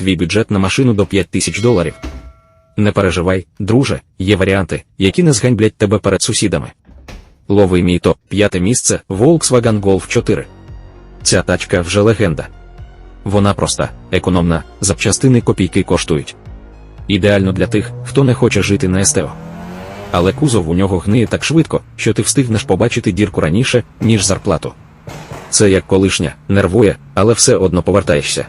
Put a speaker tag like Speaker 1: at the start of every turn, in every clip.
Speaker 1: твій бюджет на машину до 5 тисяч доларів. Не переживай, друже, є варіанти, які не зганьблять тебе перед сусідами. Лови мій топ п'яте місце Volkswagen Golf 4. Ця тачка вже легенда. Вона проста, економна, запчастини копійки коштують. Ідеально для тих, хто не хоче жити на СТО. Але кузов у нього гниє так швидко, що ти встигнеш побачити дірку раніше, ніж зарплату. Це як колишня, нервує, але все одно повертаєшся.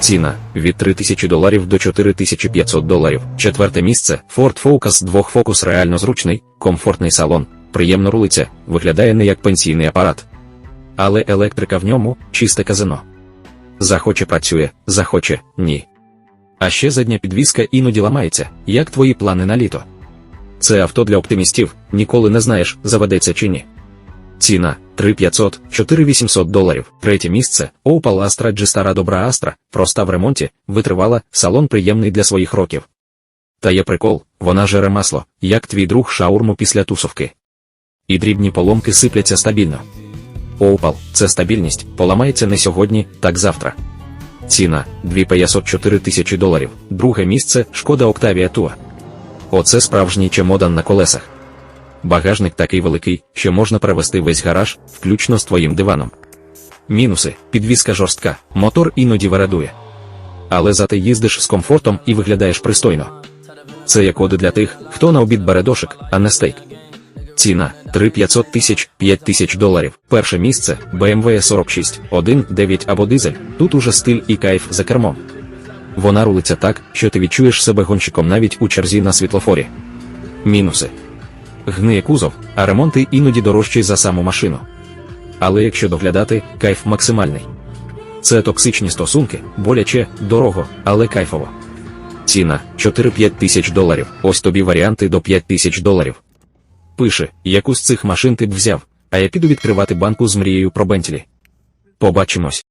Speaker 1: Ціна від 3000 доларів до 4500 доларів. Четверте місце Ford Focus двох Focus реально зручний, комфортний салон, приємно рулиться, виглядає не як пенсійний апарат. Але електрика в ньому чисте казино. Захоче працює, захоче ні. А ще задня підвіска іноді ламається, як твої плани на літо. Це авто для оптимістів, ніколи не знаєш, заведеться чи ні. Ціна 3500, 4800 доларів. Третє місце Opel Astra G стара добра Astra, проста в ремонті, витривала, салон приємний для своїх років. Та є прикол, вона жере масло, як твій друг шаурму після тусовки. І дрібні поломки сипляться стабільно. Opel – це стабільність, поламається не сьогодні, так завтра. Ціна 2504 тисячі доларів. Друге місце Шкода Octavia Tua. Оце справжній чемодан на колесах. Багажник такий великий, що можна перевести весь гараж, включно з твоїм диваном. Мінуси: підвізка жорстка, мотор іноді вирадує. Але зате їздиш з комфортом і виглядаєш пристойно. Це є коди для тих, хто на обід бере дошик, а не стейк. Ціна 3500 тисяч 5 тисяч доларів. Перше місце BMW 46, 1, 9 або дизель. Тут уже стиль і кайф за кермом. Вона рулиться так, що ти відчуєш себе гонщиком навіть у черзі на світлофорі. Мінуси. Гниє кузов, а ремонти іноді дорожчі за саму машину. Але якщо доглядати, кайф максимальний. Це токсичні стосунки, боляче, дорого, але кайфово. Ціна 4-5 тисяч доларів. Ось тобі варіанти до 5 тисяч доларів. Пише, яку з цих машин ти б взяв, а я піду відкривати банку з мрією про Бентлі. Побачимось.